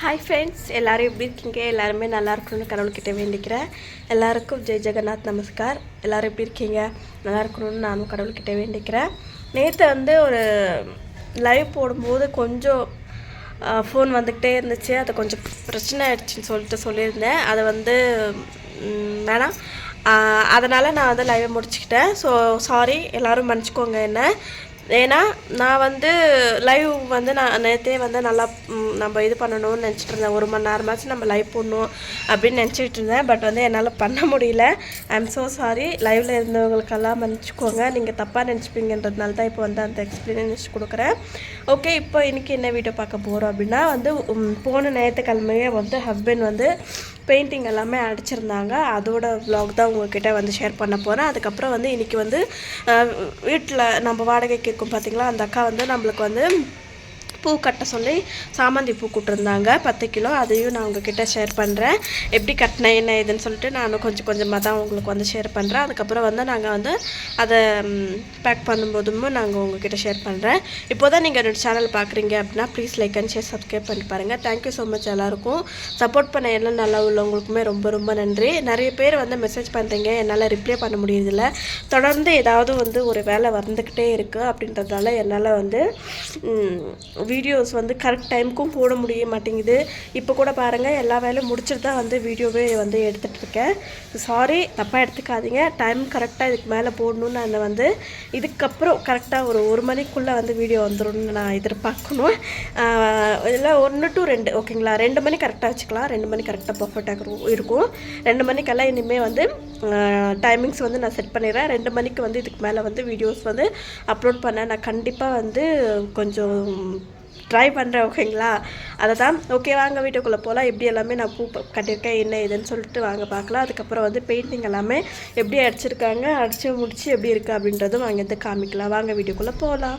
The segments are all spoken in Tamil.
ஹாய் ஃப்ரெண்ட்ஸ் எல்லோரும் எப்படி இருக்கீங்க? எல்லாருமே நல்லா இருக்கணும்னு கடவுள்கிட்ட வேண்டிக்கிறேன். எல்லாருக்கும் ஜெய் ஜெகநாத் நமஸ்கார். எல்லோரும் எப்படி இருக்கீங்க? நல்லா இருக்கணும்னு நானும் கடவுள்கிட்ட வேண்டிக்கிறேன். நேற்று வந்து ஒரு லைவ் போடும்போது கொஞ்சம் ஃபோன் வந்துக்கிட்டே இருந்துச்சு. அது கொஞ்சம் பிரச்சனை ஆயிடுச்சுன்னு சொல்லிட்டு சொல்லியிருந்தேன். அதை வந்து வேணாம். அதனால் நான் வந்து லைவை முடிச்சுக்கிட்டேன். ஸோ சாரி எல்லோரும் மன்னிச்சிக்கோங்க என்ன. ஏன்னா நான் வந்து லைவ் வந்து நான் நேற்றே வந்து நல்லா நம்ம இது பண்ணணும்னு நினச்சிட்டு இருந்தேன். ஒரு மணி நேரமாச்சும் நம்ம லைவ் போடணும் அப்படின்னு நினச்சிட்டு இருந்தேன். பட் வந்து என்னால் பண்ண முடியல. ஐ எம் ஸோ சாரி லைவில் இருந்தவங்களுக்கெல்லாம் மன்னிச்சிக்கோங்க. நீங்கள் தப்பாக நினச்சிப்பீங்கன்றதுனால தான் இப்போ வந்து அந்த எக்ஸ்பீரியன்ஸ் கொடுக்குறேன். ஓகே இப்போ இன்றைக்கி என்ன வீடியோ பார்க்க போகிறோம் அப்படின்னா வந்து போன ஞாயிற்றுக்கிழமையே வந்து ஹஸ்பண்ட் வந்து பெயிண்டிங் எல்லாமே அடிச்சிருந்தாங்க. அதோட வ்ளாக் தான் உங்ககிட்ட வந்து ஷேர் பண்ண போகிறேன் அதுக்கப்புறம் வந்து இன்றைக்கி வந்து வீட்டில் நம்ம வாடகைக்கு இருக்கும் பார்த்தீங்களா அந்த அக்கா வந்து நம்மளுக்கு வந்து பூ கட்ட சொல்லி சாமந்தி பூ கூட்டிருந்தாங்க. பத்து கிலோ. அதையும் நான் உங்ககிட்ட ஷேர் பண்ணுறேன் எப்படி கட்டினேன் என்ன ஏதுன்னு சொல்லிட்டு நான் கொஞ்சம் கொஞ்சமாக தான் உங்களுக்கு வந்து ஷேர் பண்ணுறேன் அதுக்கப்புறம் வந்து நாங்கள் வந்து அதை பேக் பண்ணும்போதும் நாங்கள் உங்ககிட்ட ஷேர் பண்ணுறேன் இப்போ தான் நீங்கள் என்னோடய சேனல் பார்க்குறீங்க அப்படின்னா please like and share subscribe பண்ணி பாருங்கள் தேங்க்யூ ஸோ மச் எல்லாருக்கும். சப்போர்ட் பண்ண எல்லாம் நல்லா உள்ளவங்களுக்குமே ரொம்ப ரொம்ப நன்றி. நிறைய பேர் வந்து மெசேஜ் பண்ணுறீங்க என்னால் ரிப்ளை பண்ண முடியறதில்ல. தொடர்ந்து ஏதாவது வந்து ஒரு வேலை வந்துக்கிட்டே இருக்குது அப்படின்றதால என்னால் வந்து வீடியோஸ் வந்து கரெக்ட் டைமுக்கும் போட முடிய மாட்டேங்குது. இப்போ கூட பாருங்கள் எல்லா வேலையும் முடிச்சுட்டு தான் வந்து வீடியோவே வந்து எடுத்துகிட்டு இருக்கேன். சாரி தப்பாக எடுத்துக்காதீங்க. டைம் கரெக்டாக இதுக்கு மேலே போடணும்னு நான் வந்து இதுக்கப்புறம் கரெக்டாக ஒரு ஒரு மணிக்குள்ளே வந்து வீடியோ வந்துடும்னு நான் எதிர்பார்க்கணும். இல்லை ஒன்று டு ரெண்டு ஓகேங்களா ரெண்டு மணி கரெக்டாக வச்சுக்கலாம். ரெண்டு மணி கரெக்டாக பர்ஃபெக்டாக இருக்கும். ரெண்டு மணிக்கெல்லாம் இனிமேல் வந்து டைமிங்ஸ் வந்து நான் செட் பண்ணிடுறேன். ரெண்டு மணிக்கு வந்து இதுக்கு மேலே வந்து வீடியோஸ் வந்து அப்லோட் பண்ணேன். நான் கண்டிப்பாக வந்து கொஞ்சம் ட்ரை பண்ணுறேன் ஓகேங்களா அதை தான் ஓகே வாங்க வீட்டுக்குள்ளே போகலாம் எப்படி எல்லாமே நான் பூ ப- கட்டியிருக்கேன் என்ன ஏதுன்னு சொல்லிட்டு வாங்க பார்க்கலாம். அதுக்கப்புறம் வந்து பெயிண்டிங் எல்லாமே எப்படி அடிச்சிருக்காங்க அடித்து முடிச்சு எப்படி இருக்குது அப்படின்றதும் அங்கேருந்து காமிக்கலாம். வாங்க வீட்டுக்குள்ளே போகலாம்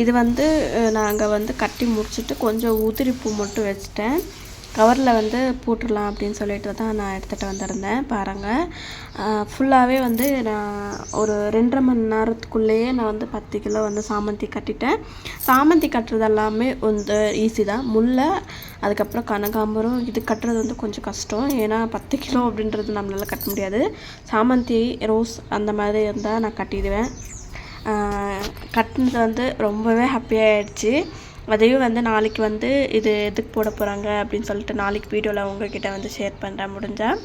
இது வந்து நாங்கள் வந்து கட்டி முடிச்சுட்டு கொஞ்சம் உதிரி பூ மட்டும் வச்சுட்டேன். கவரில் வந்து போட்டுடலாம் அப்படின்னு சொல்லிட்டு தான் நான் எடுத்துகிட்டு வந்திருந்தேன் பாருங்கள் ஃபுல்லாகவே வந்து நான் ஒரு ரெண்டரை மணி நேரத்துக்குள்ளேயே நான் வந்து பத்து கிலோ வந்து சாமந்தி கட்டிட்டேன். சாமந்தி கட்டுறது எல்லாமே வந்து ஈஸி தான். முல்லை அதுக்கப்புறம் கனகாம்பரம் இது கட்டுறது வந்து கொஞ்சம் கஷ்டம். ஏன்னா பத்து கிலோ அப்படின்றது நம்மளால் கட்ட முடியாது. சாமந்தி ரோஸ் அந்த மாதிரி இருந்தால் நான் கட்டிடுவேன். கட்டினது வந்து ரொம்பவே ஹாப்பியாகிடுச்சு அதையும் வந்து நாளைக்கு வந்து இது எதுக்கு போட போகிறாங்க அப்படின்னு சொல்லிட்டு நாளைக்கு வீடியோவில் உங்ககிட்ட வந்து ஷேர் பண்ணுறேன் முடிஞ்சால்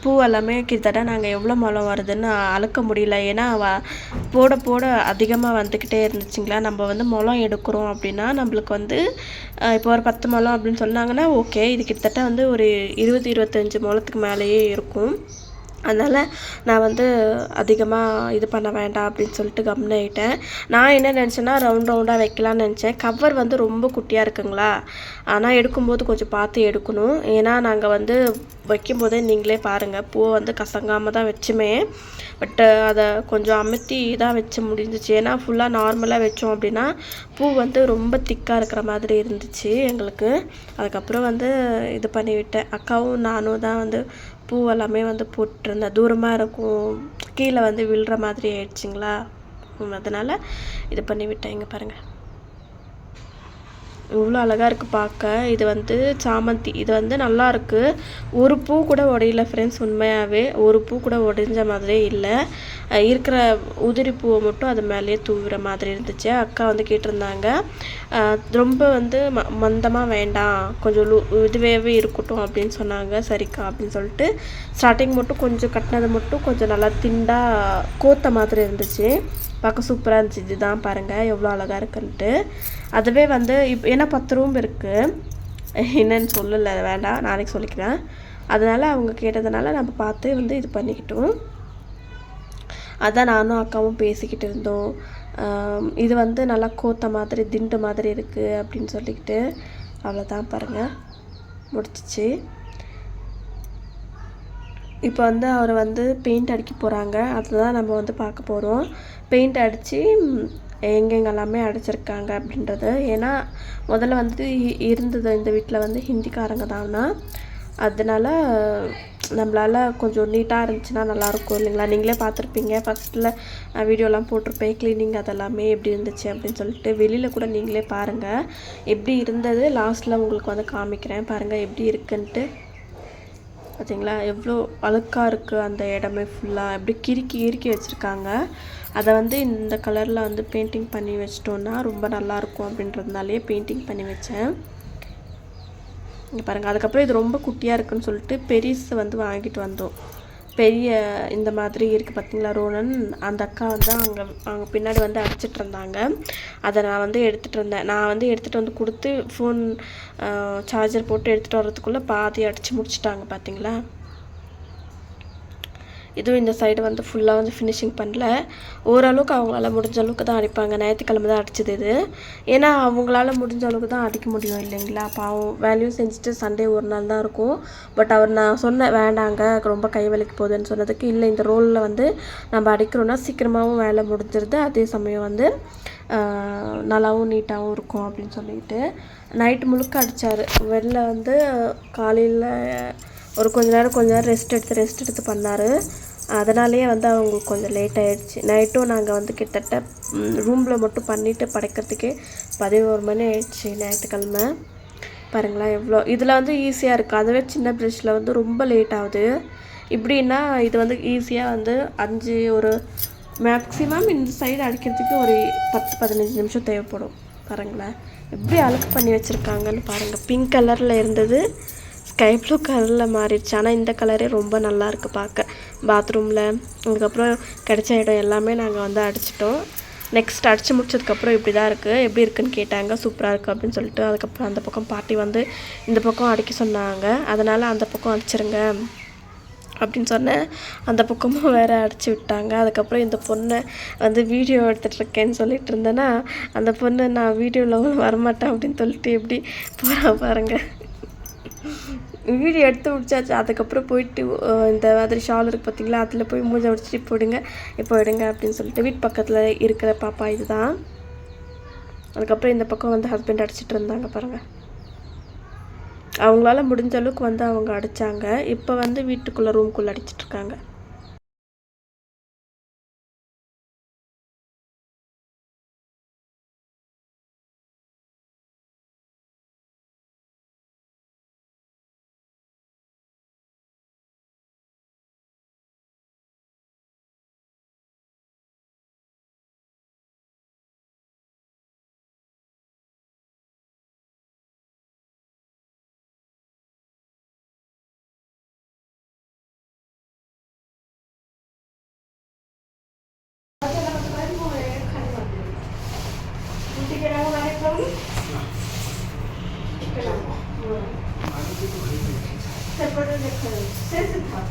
பூ எல்லாமே கிட்டத்தட்ட நாங்கள் எவ்வளோ மலம் வருதுன்னு அளக்க முடியல. ஏன்னா வ- போட போட அதிகமாக வந்துக்கிட்டே இருந்துச்சுங்களா? நம்ம வந்து முளம் எடுக்கிறோம் அப்படின்னா நம்மளுக்கு வந்து இப்போ ஒரு பத்து முளம் அப்படின்னு சொன்னாங்கன்னா ஓகே இது கிட்டத்தட்ட வந்து ஒரு இருபது இருபத்தஞ்சி முளத்துக்கு மேலேயே இருக்கும். அதனால் நான் வந்து அதிகமாக இது பண்ண வேண்டாம் அப்படின்னு சொல்லிட்டு கம்னாயிட்டேன் நான் என்ன நினச்சேன்னா ரவுண்ட் ரவுண்டாக வைக்கலான்னு நினச்சேன். கவர் வந்து ரொம்ப குட்டியாக இருக்குங்களா? ஆனால் எடுக்கும்போது கொஞ்சம் பார்த்து எடுக்கணும். ஏன்னா நாங்கள் வந்து வைக்கும்போதே நீங்களே பாருங்கள் பூவை வந்து கசங்காமல் தான் வச்சுமே. பட்டு அதை கொஞ்சம் அமுத்தி தான் வச்சு முடிஞ்சிச்சு. ஏன்னா ஃபுல்லாக நார்மலாக வச்சோம் அப்படின்னா பூ வந்து ரொம்ப திக்காக இருக்கிற மாதிரி இருந்துச்சு எங்களுக்கு. அதுக்கப்புறம் வந்து இது பண்ணிவிட்டேன். அக்காவும் நானும் தான் வந்து பூ எல்லாமே வந்து போட்டிருந்தேன். தூரமாக இருக்கும் கீழே வந்து விழுற மாதிரி ஆயிடுச்சுங்களா? அதனால் இது பண்ணி விட்டேன் இங்கே பாருங்கள் இவ்வளோ அழகாக இருக்குது பார்க்க. இது வந்து சாமந்தி. இது வந்து நல்லா இருக்குது ஒரு பூ கூட உடையல ஃப்ரெண்ட்ஸ் உண்மையாகவே ஒரு பூ கூட உடைஞ்ச மாதிரியே இல்லை. இருக்கிற உதிரி பூவை மட்டும் அது மேலேயே தூவுற மாதிரி இருந்துச்சு. அக்கா வந்து கேட்டிருந்தாங்க. ரொம்ப வந்து ம மந்தமாக வேண்டாம். கொஞ்சம் லூ இதுவாகவே இருக்கட்டும் அப்படின்னு சொன்னாங்க. சரிக்கா அப்படின்னு சொல்லிட்டு ஸ்டார்டிங் மட்டும் கொஞ்சம் கட்டினது மட்டும் கொஞ்சம் நல்லா திண்டாக கோத்த மாதிரி இருந்துச்சு. பார்க்க சூப்பராக இருந்துச்சு. இதுதான் பாருங்கள் எவ்வளோ அழகாக இருக்குன்ட்டு அதுவே வந்து இப்போ ஏன்னா பத்து ரூம் இருக்குது என்னன்னு சொல்லலை வேண்டாம் நாளைக்கு சொல்லிக்கிறேன். அதனால் அவங்க கேட்டதுனால நம்ம பார்த்து வந்து இது பண்ணிக்கிட்டோம். அதான் நானும் அக்காவும் பேசிக்கிட்டு இருந்தோம். இது வந்து நல்லா கோத்த மாதிரி திண்டு மாதிரி இருக்குது அப்படின்னு சொல்லிக்கிட்டு அவ்வளோதான் பாருங்கள் முடிச்சிச்சு. இப்போ வந்து அவர் வந்து பெயிண்ட் அடிக்க போகிறாங்க அதுதான் நம்ம வந்து பார்க்க போகிறோம் பெயிண்ட் அடித்து எங்கெங்கெல்லாமே அடிச்சிருக்காங்க அப்படின்றது. ஏன்னா முதல்ல வந்து இ- இருந்தது இந்த வீட்டில் வந்து ஹிந்திக்காரங்க தான்னா அதனால நம்மளால் கொஞ்சம் நீட்டாக இருந்துச்சுன்னா நல்லாயிருக்கும் இல்லைங்களா? நீங்களே பார்த்துருப்பீங்க. ஃபஸ்ட்டில் வீடியோலாம் போட்டிருப்பேன். க்ளீனிங் அதெல்லாமே எப்படி இருந்துச்சு அப்படின்னு சொல்லிட்டு வெளியில் கூட நீங்களே பாருங்கள் எப்படி இருந்தது? லாஸ்ட்டில் உங்களுக்கு வந்து காமிக்கிறேன். பாருங்கள் எப்படி இருக்குன்ட்டு. பார்த்தீங்களா? எவ்வளோ அழுக்காக இருக்குது அந்த இடமே ஃபுல்லாக எப்படி கிறுக்கி கிறுக்கி வச்சுருக்காங்க. அதை வந்து இந்த கலரில் வந்து பெயிண்டிங் பண்ணி வச்சிட்டோன்னா ரொம்ப நல்லாயிருக்கும் அப்படின்றதுனாலே பெயிண்டிங் பண்ணி வச்சேன். இங்கே பாருங்கள் அதுக்கப்புறம் இது ரொம்ப குட்டியாக இருக்குன்னு சொல்லிட்டு பெரிசு வந்து வாங்கிட்டு வந்தோம். பெரிய இந்த மாதிரி இருக்குது பார்த்தீங்களா ரோனன்? அந்த அக்கா வந்து அங்கே அவங்க பின்னாடி வந்து அடிச்சிட்டு இருந்தாங்க. அதை நான் வந்து எடுத்துகிட்டு இருந்தேன் நான் வந்து எடுத்துகிட்டு வந்து கொடுத்து ஃபோன் சார்ஜர் போட்டு எடுத்துகிட்டு வர்றதுக்குள்ளே பாதி அடித்து முடிச்சிட்டாங்க பார்த்தீங்களா இதுவும் இந்த சைடு வந்து ஃபுல்லாக வந்து ஃபினிஷிங் பண்ணல. ஓரளவுக்கு அவங்களால முடிஞ்ச அளவுக்கு தான் அடிப்பாங்க. ஞாயிற்றுக்கிழமை தான் அடிச்சது இது. ஏன்னா அவங்களால முடிஞ்ச அளவுக்கு தான் அடிக்க முடியும் இல்லைங்களா? பாவம் வேல்யூ செஞ்சுட்டு சண்டே ஒரு நாள் தான் இருக்கும். பட் அவர் நான் சொன்னேன் வேண்டாங்க ரொம்ப கை வலிக்கு போகுதுன்னு சொன்னதுக்கு இல்லை இந்த ரோலில் வந்து நம்ம அடிக்கிறோன்னா சீக்கிரமாகவும் வேலை முடிஞ்சிருது. அதே சமயம் வந்து நல்லாவும் நீட்டாகவும் இருக்கும் அப்படின்னு சொல்லிட்டு. நைட்டு முழுக்க அடித்தார் வெளில வந்து காலையில் ஒரு கொஞ்ச நேரம் கொஞ்ச நேரம் ரெஸ்ட் எடுத்து ரெஸ்ட் எடுத்து பண்ணார். அதனாலேயே வந்து அவங்களுக்கு கொஞ்சம் லேட் ஆகிடுச்சு நைட்டும் நாங்கள் வந்து கிட்டத்தட்ட ரூமில் மட்டும் பண்ணிவிட்டு படைக்கிறதுக்கே பதினோரு மணி ஆயிடுச்சு ஞாயிற்றுக்கிழமை. பாருங்களேன் எவ்வளோ இதில் வந்து ஈஸியாக இருக்குது அதுவே சின்ன ப்ரெஷ்ஷில் வந்து ரொம்ப லேட் ஆகுது. இப்படின்னா இது வந்து ஈஸியாக வந்து அஞ்சு ஒரு மேக்ஸிமம் இந்த சைடு அடிக்கிறதுக்கு ஒரு பத்து பதினஞ்சு நிமிஷம் தேவைப்படும். பாருங்களேன் எப்படி அழுக்கு பண்ணி வச்சுருக்காங்கன்னு பாருங்கள் பிங்க் கலரில் இருந்தது. ஸ்கை ப்ளூ கலரில் மாறிடுச்சு. ஆனால் இந்த கலரே ரொம்ப நல்லா இருக்குது பார்க்க. பாத்ரூமில் அதுக்கப்புறம் கிடைச்ச இடம் எல்லாமே நாங்கள் வந்து அடிச்சிட்டோம். நெக்ஸ்ட் அடித்து முடிச்சதுக்கப்புறம் இப்படி தான் இருக்குது எப்படி இருக்குன்னு கேட்டாங்க. சூப்பராக இருக்குது அப்படின்னு சொல்லிட்டு அதுக்கப்புறம் அந்த பக்கம் பாட்டி வந்து இந்த பக்கம் அடிக்க சொன்னாங்க. அதனால் அந்த பக்கம் அடிச்சிருங்க அப்படின்னு சொன்னேன் அந்த பக்கமும் வேறு அடிச்சு விட்டாங்க. அதுக்கப்புறம் இந்த பொண்ணை வந்து வீடியோ எடுத்துகிட்ருக்கேன்னு சொல்லிட்டு இருந்தேன்னா அந்த பொண்ணு நான் வீடியோவில் வரமாட்டேன் அப்படின்னு சொல்லிட்டு எப்படி போகிறா பாருங்கள் வீடியோ எடுத்து முடிச்சாச்சு. அதுக்கப்புறம் போயிட்டு இந்த மாதிரி ஷால் இருக்குது பார்த்தீங்களா அதில் போய் மூஞ்சை முடிச்சுட்டு போயிடுங்க இப்போ விடுங்க அப்படின்னு சொல்லிட்டு வீட்டு பக்கத்தில் இருக்கிற பாப்பா இதுதான். அதுக்கப்புறம் இந்த பக்கம் வந்து ஹஸ்பண்ட் அடிச்சிட்டு இருந்தாங்க பாருங்கள் அவங்களால முடிஞ்ச அளவுக்கு வந்து அவங்க அடித்தாங்க இப்போ வந்து வீட்டுக்குள்ளே ரூம்குள்ளே அடிச்சிட்ருக்காங்க ସେପଟେ ଦେଖ ସେ ସିଧା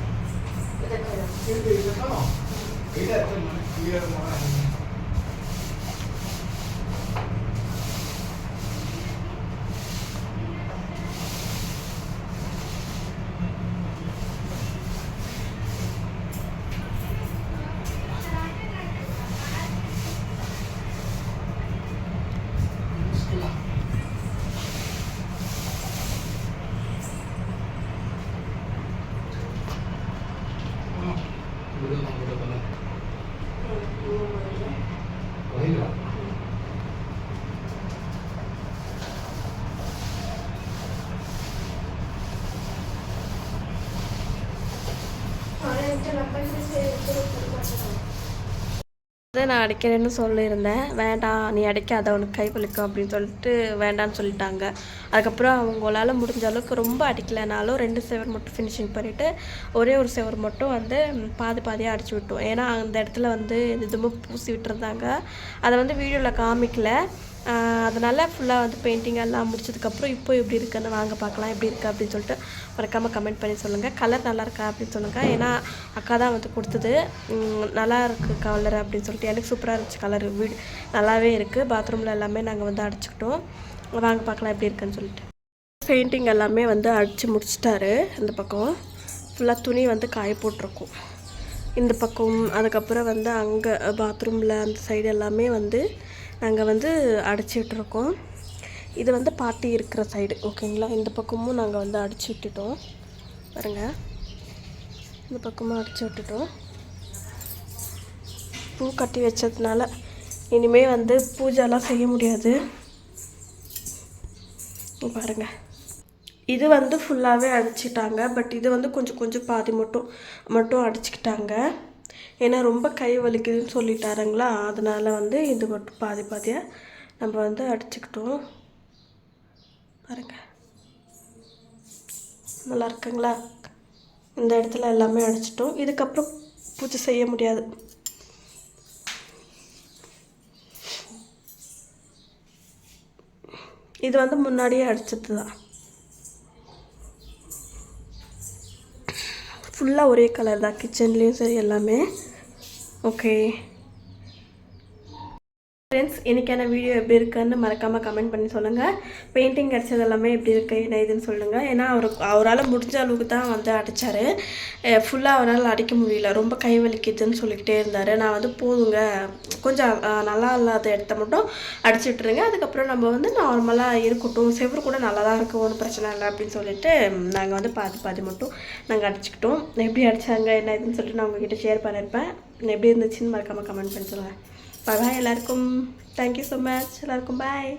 அதை நான் அடிக்கிறேன்னு சொல்லியிருந்தேன். வேண்டாம் நீ அடிக்காத உனக்கு கை வலிக்கும் அப்படின்னு சொல்லிட்டு வேண்டான்னு சொல்லிட்டாங்க. அதுக்கப்புறம் அவங்களால முடிஞ்ச அளவுக்கு ரொம்ப அடிக்கலைனாலும் ரெண்டு செவர் மட்டும் ஃபினிஷிங் பண்ணிவிட்டு ஒரே ஒரு செவர் மட்டும் வந்து பாதி பாதியாக அடிச்சு விட்டோம். ஏன்னா அந்த இடத்துல வந்து எதுவுமே பூசி விட்டுருந்தாங்க. அதை வந்து வீடியோவில் காமிக்கல. அதனால் ஃபுல்லாக வந்து பெயிண்டிங் எல்லாம் முடிச்சதுக்கப்புறம் இப்போ எப்படி இருக்குன்னு வாங்க பார்க்கலாம் எப்படி இருக்குது அப்படின்னு சொல்லிட்டு மறக்காமல் கமெண்ட் பண்ணி சொல்லுங்கள் கலர் நல்லா இருக்கா அப்படின்னு சொல்லுங்கள் ஏன்னா அக்கா தான் வந்து கொடுத்தது. நல்லா இருக்குது கலர் அப்படின்னு சொல்லிட்டு. எனக்கு சூப்பராக இருந்துச்சு கலர் வீடு நல்லாவே இருக்குது பாத்ரூமில் எல்லாமே நாங்கள் வந்து அடிச்சுக்கிட்டோம். வாங்க பார்க்கலாம் எப்படி இருக்குன்னு சொல்லிட்டு. பெயிண்டிங் எல்லாமே வந்து அடித்து முடிச்சிட்டாரு. இந்த பக்கம் ஃபுல்லாக துணி வந்து காய போட்டிருக்கோம். இந்த பக்கம் அதுக்கப்புறம் வந்து அங்கே பாத்ரூமில் அந்த சைடு எல்லாமே வந்து நாங்கள் வந்து அடைச்சிட்ருக்கோம். இது வந்து பாட்டி இருக்கிற சைடு ஓகேங்களா இந்த பக்கமும் நாங்கள் வந்து அடிச்சு விட்டுட்டோம். பாருங்கள் இந்த பக்கமும் அடிச்சு விட்டுட்டோம். பூ கட்டி வச்சதுனால இனிமேல் வந்து பூஜைலாம் செய்ய முடியாது. பாருங்கள் இது வந்து ஃபுல்லாகவே அடிச்சிட்டாங்க. பட் இது வந்து கொஞ்சம் கொஞ்சம் பாதி மட்டும் மட்டும் அடிச்சுக்கிட்டாங்க. ஏன்னா ரொம்ப கை வலிக்குதுன்னு சொல்லிட்டாருங்களா? அதனால் வந்து இது மட்டும் பாதி பாதியாக நம்ம வந்து அடிச்சுக்கிட்டோம். பாருங்கள் நல்லா இருக்குங்களா? இந்த இடத்துல எல்லாமே அடிச்சிட்டோம். இதுக்கப்புறம் பூஜை செய்ய முடியாது. இது வந்து முன்னாடியே அடிச்சது தான் ஃபுல்லாக ஒரே கலர் தான். கிச்சன்லேயும் சரி எல்லாமே. ஓகே இன்றைக்கான வீடியோ எப்படி இருக்குன்னு மறக்காமல் கமெண்ட் பண்ணி சொல்லுங்கள் பெயிண்டிங் அடித்தது எல்லாமே எப்படி இருக்கு என்ன இதுன்னு சொல்லுங்கள் ஏன்னா அவர் அவரால் முடிஞ்ச அளவுக்கு தான் வந்து அடித்தார் ஃபுல்லாக அவரால் அடிக்க முடியல. ரொம்ப கை வலிக்குதுன்னு சொல்லிக்கிட்டே இருந்தார். நான் வந்து போதுங்க. கொஞ்சம் நல்லா இல்லாத இடத்த மட்டும் அடிச்சு விட்டுருங்க அதுக்கப்புறம் நம்ம வந்து நார்மலாக இருக்கட்டும். செவ்வறு கூட நல்லா தான் இருக்கும் ஒன்றும் பிரச்சனை இல்லை அப்படின்னு சொல்லிட்டு நாங்கள் வந்து பாதி பாதி மட்டும் நாங்கள் அடிச்சுக்கிட்டோம். எப்படி அடித்தாங்க என்ன இதுன்னு சொல்லிட்டு நான் உங்ககிட்ட ஷேர் பண்ணியிருப்பேன் எப்படி இருந்துச்சுன்னு மறக்காமல் கமெண்ட் பண்ணி சொல்லுங்கள் பாய் எல்லாருக்கும் தேங்க்யூ ஸோ மச் எல்லாருக்கும் பாய்